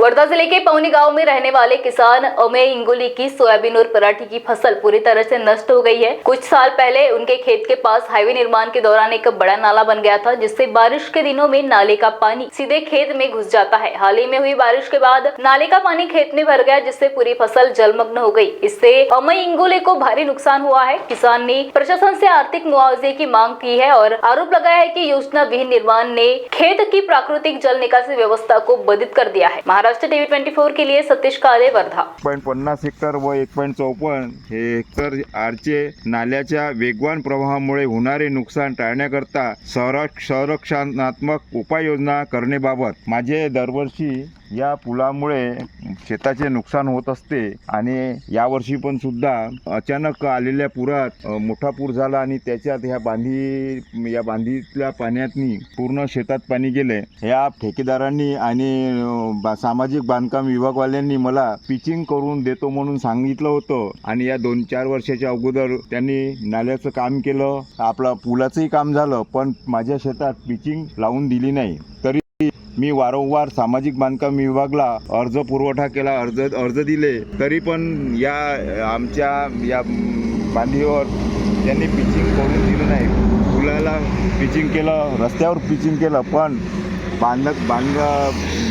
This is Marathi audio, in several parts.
वर्धा ज़िले के पौनी गाँव में रहने वाले किसान अमेय इंगोली की सोयाबीन और पराठी की फ़सल पूरी तरह से नष्ट हो गई है। कुछ साल पहले उनके खेत के पास हाईवे निर्माण के दौरान एक बड़ा नाला बन गया था, जिससे बारिश के दिनों में नाले का पानी सीधे खेत में घुस जाता है। हाल ही में हुई बारिश के बाद नाले का पानी खेत में भर गया, जिससे पूरी फ़सल जलमग्न हो गई। इससे अमय इंगोले को भारी नुकसान हुआ है। किसान ने प्रशासन से आर्थिक मुआवजे की मांग की है और आरोप लगाया है की योजना विहीन निर्माण ने खेत की प्राकृतिक जल निकासी व्यवस्था को बाधित कर दिया है। महाराष्ट्र टीवी ट्वेंटी के लिए सतीश काळे वर्धा। पॉईंट पन्नास हेक्टर व एक पॉईंट चौपन्न हे हेक्टर आरचे नाल्याच्या वेगवान प्रवाहामुळे होणारे नुकसान टाळण्याकरता संरक्ष संरक्षणात्मक उपाययोजना करण्याबाबत माझे दरवर्षी या पुलामुळे शेताचे नुकसान होत असते आणि यावर्षी पण सुद्धा अचानक आलेल्या पुरात मोठा पूर झाला आणि त्याच्यात ह्या बांधी या बांधीतल्या पाण्यातनी पूर्ण शेतात पाणी गेले. ह्या ठेकेदारांनी आणि अ, सामाजिक बांधकाम विभागवाल्यांनी मला पिचिंग करून देतो म्हणून सांगितलं होतं. आणि या दोन चार वर्षाच्या अगोदर त्यांनी नाल्याचं काम केलं. आपलं पुलाचंही काम झालं पण माझ्या शेतात पिचिंग लावून दिली नाही. तरी मी वारंवार सामाजिक बांधकाम विभागला अर्ज पुरवठा केला अर्ज अर्ज दिले. तरी पण या आमच्या या बांधीवर त्यांनी पिचिंग करून दिलं नाही. पुलाला पिचिंग केलं रस्त्यावर पिचिंग केलं पण बांध बांध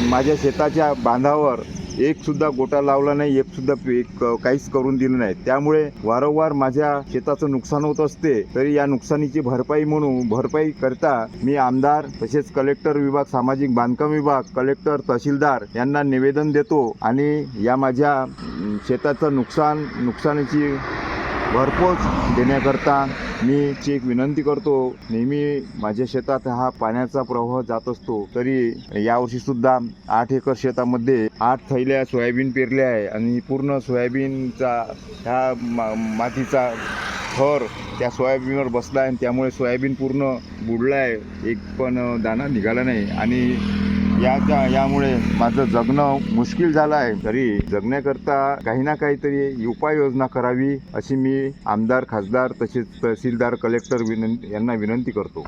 माझ्या शेताच्या बांधावर एकसुद्धा गोटा लावला नाही एक पीक काहीच करून दिलं नाही. त्यामुळे वारंवार माझ्या शेताचं नुकसान होत असते तरी या नुकसानीची भरपाई म्हणून भरपाई करता मी आमदार तसेच कलेक्टर विभाग सामाजिक बांधकाम विभाग कलेक्टर तहसीलदार यांना निवेदन देतो आणि या माझ्या शेताचं नुकसान नुकसानीची भरपोच देण्याकरता मी ची विनंती करतो. नेहमी माझ्या शेतात हा पाण्याचा प्रवाह जात असतो. तरी यावर्षी सुद्धा आठ एकर शेतामध्ये आठ थैल्या सोयाबीन पेरल्या आहे आणि पूर्ण सोयाबीनचा ह्या मा मातीचा थर त्या सोयाबीनवर बसला आहे आणि त्यामुळे सोयाबीन पूर्ण बुडला आहे. एक पण दाणा निघाला नाही. आणि याच्या यामुळे माझं जगणं मुश्किल झालं आहे. तरी जगण्याकरता काही ना काहीतरी उपाययोजना करावी अशी मी आमदार खासदार तसेच तहसीलदार कलेक्टर विनंती यांना विनंती करतो.